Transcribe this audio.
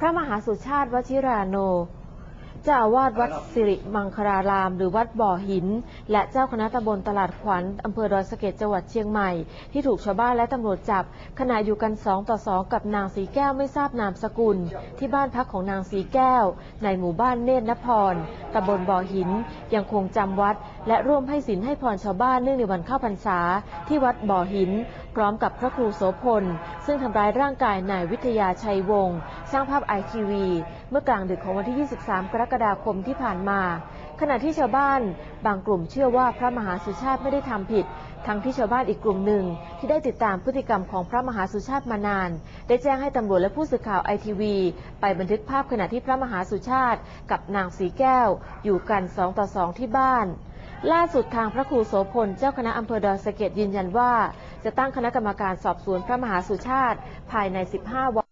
พระมหาสุชาติวชิราโนเจ้าอาวาสวัดสิริมังคลาราม หรือวัดบ่อหิน และเจ้าคณะตำบลตลาดขวัญอำเภอดอยสะเก็ดจังหวัดเชียงใหม่ ที่ถูกชาวบ้านและตำรวจจับ ขณะอยู่กันสองต่อสองกับนางสีแก้วไม่ทราบนามสกุล ที่บ้านพักของนางสีแก้ว ในหมู่บ้านเนตรนพร ตำบลบ่อหิน ยังคงจำวัด และร่วมให้ศีลให้พรชาวบ้านเนื่องในวันเข้าพรรษา ที่วัดบ่อหิน พร้อมกับพระครูโสพล ซึ่งทำร้ายร่างกายนายวิทยาชัยวงศ์สร้างภาพไอทีวีเมื่อกลางดึกของวันที่ 23 กรกฎาคมที่ผ่านมา ขณะที่ชาวบ้าน บางกลุ่มเชื่อว่าพระมหาสุชาติไม่ได้ทำผิด ทั้งที่ชาวบ้านอีกกลุ่มหนึ่ง ที่ได้ติดตามพฤติกรรมของพระมหาสุชาติมานาน ได้แจ้งให้ตำรวจและผู้สื่อข่าวไอทีวีไปบันทึกภาพขณะที่พระมหาสุชาติ กับนางสีแก้ว อยู่กันสองต่อสองที่บ้าน ล่าสุดทางพระครูโสพลเจ้าคณะอำเภอดอยสะเก็ดยืนยันว่า จะตั้งคณะกรรมการสอบสวนพระมหาสุชาติ ภายใน 15 วัน